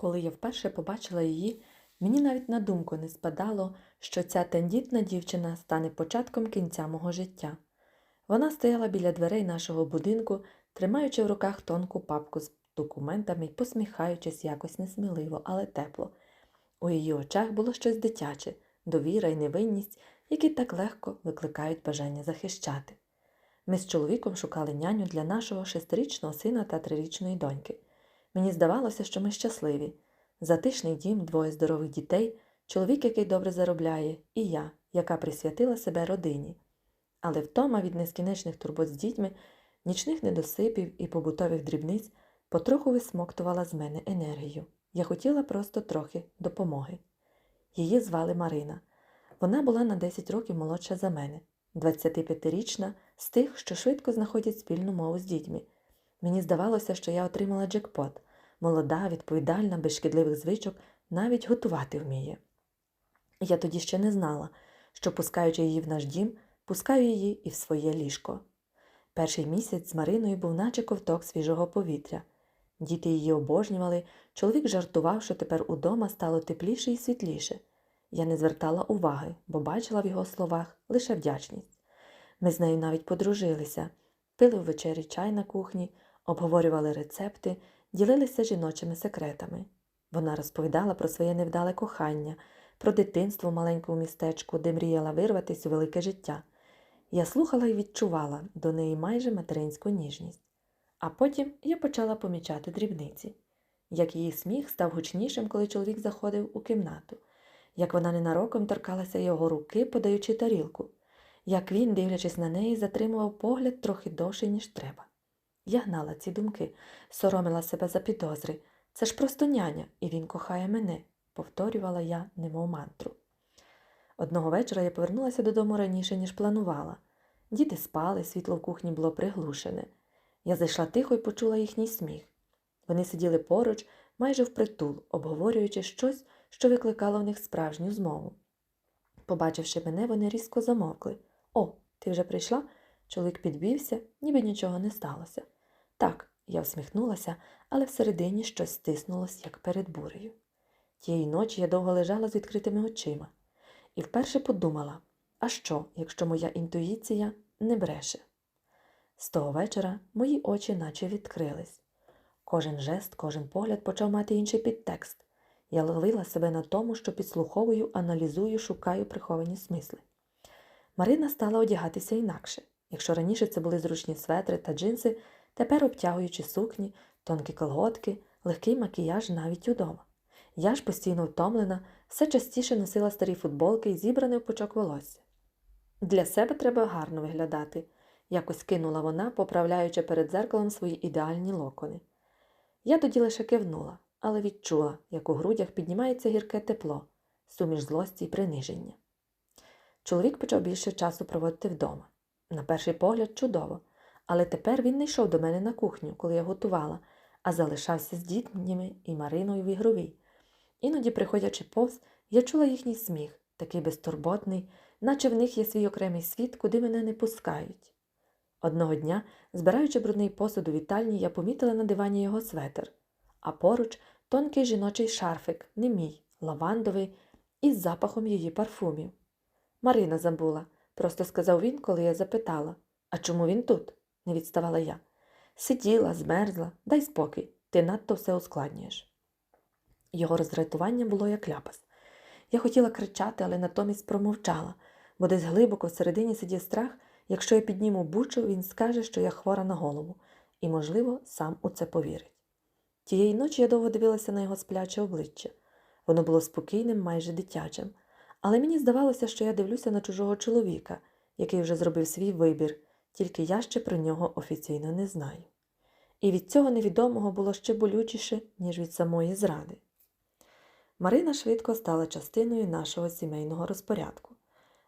Коли я вперше побачила її, мені навіть на думку не спадало, що ця тендітна дівчина стане початком кінця мого життя. Вона стояла біля дверей нашого будинку, тримаючи в руках тонку папку з документами й посміхаючись якось несміливо, але тепло. У її очах було щось дитяче, довіра й невинність, які так легко викликають бажання захищати. Ми з чоловіком шукали няню для нашого шестирічного сина та трирічної доньки. Мені здавалося, що ми щасливі. Затишний дім, двоє здорових дітей, чоловік, який добре заробляє, і я, яка присвятила себе родині. Але втома від нескінченних турбот з дітьми, нічних недосипів і побутових дрібниць потроху висмоктувала з мене енергію. Я хотіла просто трохи допомоги. Її звали Марина. Вона була на 10 років молодша за мене, 25-річна, з тих, що швидко знаходять спільну мову з дітьми. Мені здавалося, що я отримала джекпот, молода, відповідальна, без шкідливих звичок, навіть готувати вміє. Я тоді ще не знала, що, пускаючи її в наш дім, пускаю її і в своє ліжко. Перший місяць з Мариною був наче ковток свіжого повітря. Діти її обожнювали, чоловік жартував, що тепер удома стало тепліше і світліше. Я не звертала уваги, бо бачила в його словах лише вдячність. Ми з нею навіть подружилися, пили ввечері чай на кухні, обговорювали рецепти, ділилися жіночими секретами. Вона розповідала про своє невдале кохання, про дитинство в маленькому містечку, де мріяла вирватися у велике життя. Я слухала і відчувала до неї майже материнську ніжність. А потім я почала помічати дрібниці, як її сміх став гучнішим, коли чоловік заходив у кімнату, як вона ненароком торкалася його руки, подаючи тарілку, як він, дивлячись на неї, затримував погляд трохи довше, ніж треба. Я гнала ці думки, соромила себе за підозри. Це ж просто няня, і він кохає мене, повторювала я, немов мантру. Одного вечора я повернулася додому раніше, ніж планувала. Діти спали, світло в кухні було приглушене. Я зайшла тихо і почула їхній сміх. Вони сиділи поруч, майже впритул, обговорюючи щось, що викликало в них справжню змову. Побачивши мене, вони різко замовкли. О, ти вже прийшла? Чоловік підвівся, ніби нічого не сталося. Так, я всміхнулася, але всередині щось стиснулось, як перед бурею. Тієї ночі я довго лежала з відкритими очима і вперше подумала, а що, якщо моя інтуїція не бреше? З того вечора мої очі наче відкрились. Кожен жест, кожен погляд почав мати інший підтекст. Я ловила себе на тому, що підслуховую, аналізую, шукаю приховані смисли. Марина стала одягатися інакше. Якщо раніше це були зручні светри та джинси, тепер обтягуючи сукні, тонкі колготки, легкий макіяж навіть удома. Я ж постійно втомлена, все частіше носила старі футболки і зібраний в пучок волосся. Для себе треба гарно виглядати, якось кинула вона, поправляючи перед дзеркалом свої ідеальні локони. Я тоді лише кивнула, але відчула, як у грудях піднімається гірке тепло, суміш злості і приниження. Чоловік почав більше часу проводити вдома. На перший погляд, чудово, але тепер він не йшов до мене на кухню, коли я готувала, а залишався з дітьми і Мариною в ігровій. Іноді, приходячи повз, я чула їхній сміх, такий безтурботний, наче в них є свій окремий світ, куди мене не пускають. Одного дня, збираючи брудний посуд у вітальні, я помітила на дивані його светр, а поруч тонкий жіночий шарфик, не мій, лавандовий, із запахом її парфумів. Марина забула, просто сказав він, коли я запитала А чому він тут? Не відставала я. Сиділа, змерзла, дай спокій, ти надто все ускладнюєш. Його роздратування було як ляпас. Я хотіла кричати, але натомість промовчала, бо десь глибоко всередині сидів страх, якщо я підніму бучу, він скаже, що я хвора на голову, і, можливо, сам у це повірить. Тієї ночі я довго дивилася на його спляче обличчя. Воно було спокійним, майже дитячим, але мені здавалося, що я дивлюся на чужого чоловіка, який вже зробив свій вибір, тільки я ще про нього офіційно не знаю. І від цього невідомого було ще болючіше, ніж від самої зради. Марина швидко стала частиною нашого сімейного розпорядку.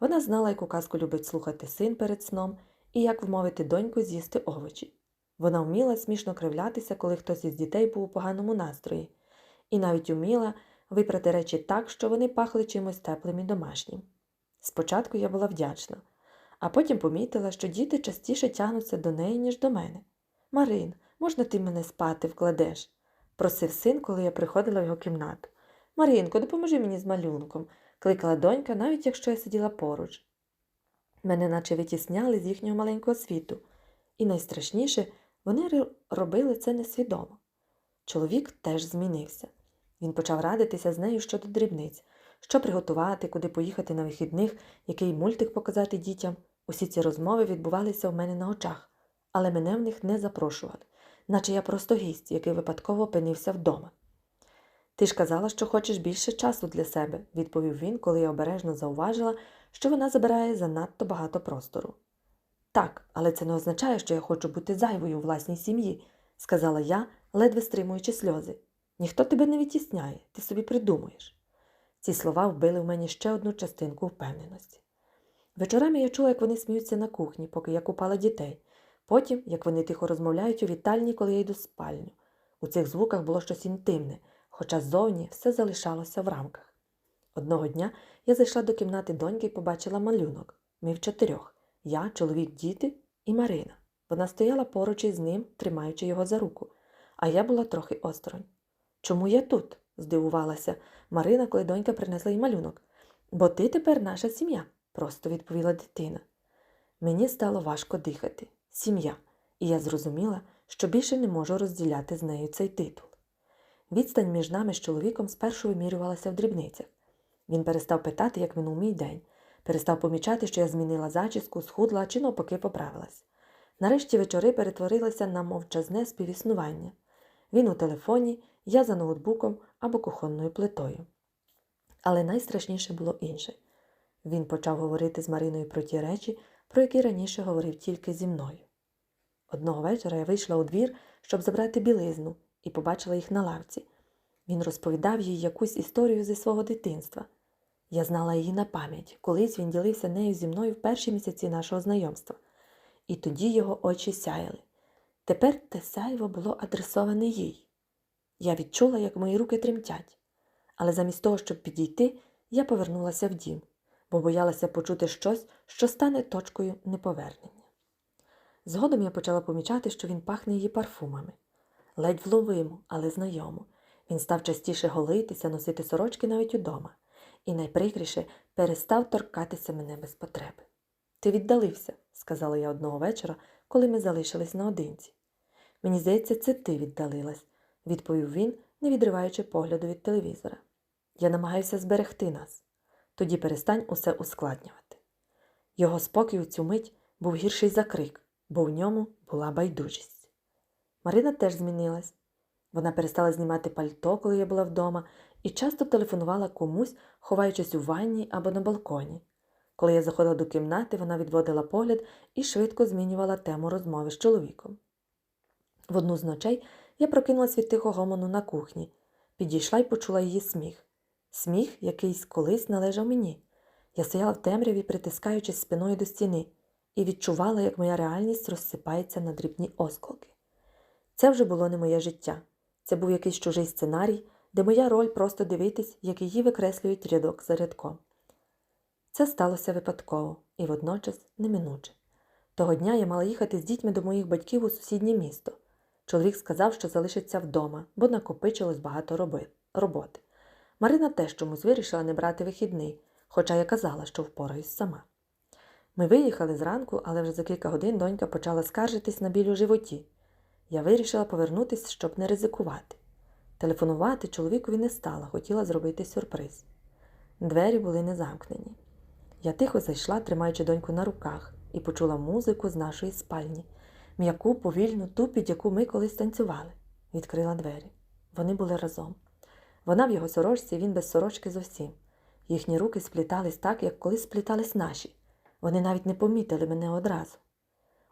Вона знала, яку казку любить слухати син перед сном і як вмовити доньку з'їсти овочі. Вона вміла смішно кривлятися, коли хтось із дітей був у поганому настрої, і навіть уміла випрати речі так, що вони пахли чимось теплим і домашнім. Спочатку я була вдячна, а потім помітила, що діти частіше тягнуться до неї, ніж до мене. Марин, можна ти мене спати вкладеш? просив син, коли я приходила в його кімнату. Марінко, допоможи мені з малюнком, кликала донька, навіть якщо я сиділа поруч. Мене наче витісняли з їхнього маленького світу, і найстрашніше, вони робили це несвідомо. Чоловік теж змінився. Він почав радитися з нею щодо дрібниць, що приготувати, куди поїхати на вихідних, який мультик показати дітям. Усі ці розмови відбувалися у мене на очах, але мене в них не запрошували, наче я просто гість, який випадково опинився вдома. Ти ж казала, що хочеш більше часу для себе, відповів він, коли я обережно зауважила, що вона забирає занадто багато простору. Так, але це не означає, що я хочу бути зайвою у власній сім'ї, сказала я, ледве стримуючи сльози. Ніхто тебе не відтісняє, ти собі придумуєш. Ці слова вбили в мені ще одну частинку впевненості. Вечорами я чула, як вони сміються на кухні, поки я купала дітей, потім, як вони тихо розмовляють у вітальні, коли я йду в спальню. У цих звуках було щось інтимне, хоча ззовні все залишалося в рамках. Одного дня я зайшла до кімнати доньки і побачила малюнок. Ми в чотирьох я, чоловік, діти і Марина. Вона стояла поруч із ним, тримаючи його за руку, а я була трохи осторонь. Чому я тут? здивувалася Марина, коли донька принесла їй малюнок. Бо ти тепер наша сім'я, просто відповіла дитина. Мені стало важко дихати. Сім'я, і я зрозуміла, що більше не можу розділяти з нею цей титул. Відстань між нами з чоловіком спершу вимірювалася в дрібницях. Він перестав питати, як минув мій день, перестав помічати, що я змінила зачіску, схудла чи навпаки поправилась. Нарешті вечори перетворилися на мовчазне співіснування. Він у телефоні, я за ноутбуком або кухонною плитою. Але найстрашніше було інше. Він почав говорити з Мариною про ті речі, про які раніше говорив тільки зі мною. Одного вечора я вийшла у двір, щоб забрати білизну, і побачила їх на лавці. Він розповідав їй якусь історію зі свого дитинства. Я знала її на пам'ять, колись він ділився нею зі мною в перші місяці нашого знайомства. І тоді його очі сяяли. Тепер те сяйво було адресоване їй. Я відчула, як мої руки тремтять, але замість того, щоб підійти, я повернулася в дім, бо боялася почути щось, що стане точкою неповернення. Згодом я почала помічати, що він пахне її парфумами. Ледь вловимо, але знайомо. Він став частіше голитися, носити сорочки навіть удома, і найприкріше перестав торкатися мене без потреби. Ти віддалився, сказала я одного вечора, коли ми залишились наодинці. Мені здається, це ти віддалилась, відповів він, не відриваючи погляду від телевізора. Я намагаюся зберегти нас. Тоді перестань усе ускладнювати. Його спокій у цю мить був гірший за крик, бо в ньому була байдужість. Марина теж змінилась. Вона перестала знімати пальто, коли я була вдома, і часто телефонувала комусь, ховаючись у ванні або на балконі. Коли я заходила до кімнати, вона відводила погляд і швидко змінювала тему розмови з чоловіком. В одну з ночей я прокинулась від тихого гомону на кухні, підійшла і почула її сміх. Сміх, якийсь колись належав мені. Я стояла в темряві, притискаючись спиною до стіни, і відчувала, як моя реальність розсипається на дрібні осколки. Це вже було не моє життя. Це був якийсь чужий сценарій, де моя роль просто дивитись, як її викреслюють рядок за рядком. Це сталося випадково і водночас неминуче. Того дня я мала їхати з дітьми до моїх батьків у сусіднє місто. Чоловік сказав, що залишиться вдома, бо накопичилось багато роботи. Марина теж чомусь вирішила не брати вихідний, хоча я казала, що впораюсь сама. Ми виїхали зранку, але вже за кілька годин донька почала скаржитись на біль у животі. Я вирішила повернутися, щоб не ризикувати. Телефонувати чоловікові не стала, хотіла зробити сюрприз. Двері були не замкнені. Я тихо зайшла, тримаючи доньку на руках, і почула музику з нашої спальні, м'яку, повільну, ту, під яку ми колись танцювали. Відкрила двері. Вони були разом. Вона в його сорочці, він без сорочки зовсім. Їхні руки сплітались так, як колись сплітались наші. Вони навіть не помітили мене одразу.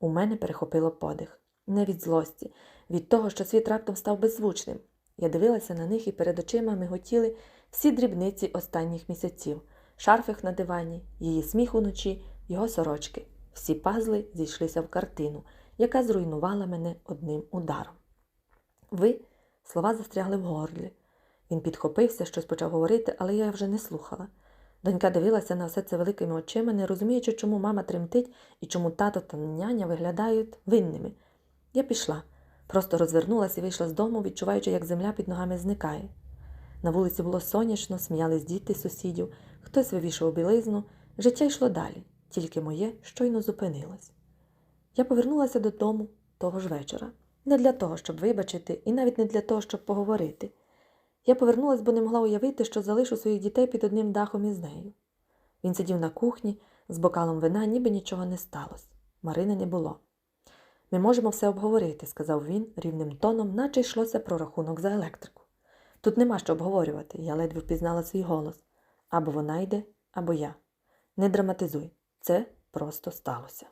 У мене перехопило подих. Не від злості, від того, що світ раптом став беззвучним. Я дивилася на них і перед очима миготіли всі дрібниці останніх місяців, шарфик на дивані, її сміх уночі, його сорочки. Всі пазли зійшлися в картину, яка зруйнувала мене одним ударом. Ви слова застрягли в горлі. Він підхопився, щось почав говорити, але я вже не слухала. Донька дивилася на все це великими очима, не розуміючи, чому мама тремтить і чому тато та няня виглядають винними. Я пішла, Просто розвернулася і вийшла з дому, відчуваючи, як земля під ногами зникає. На вулиці було сонячно, сміялись діти сусідів, хтось вивішував білизну, життя йшло далі, тільки моє щойно зупинилось. Я повернулася додому того ж вечора. Не для того, щоб вибачити, і навіть не для того, щоб поговорити. Я повернулась, бо не могла уявити, що залишу своїх дітей під одним дахом із нею. Він сидів на кухні з бокалом вина, ніби нічого не сталося. Марини не було. Ми можемо все обговорити, сказав він рівним тоном, наче йшлося про рахунок за електрику. Тут нема що обговорювати, я ледве впізнала свій голос. Або вона йде, або я. Не драматизуй, це просто сталося.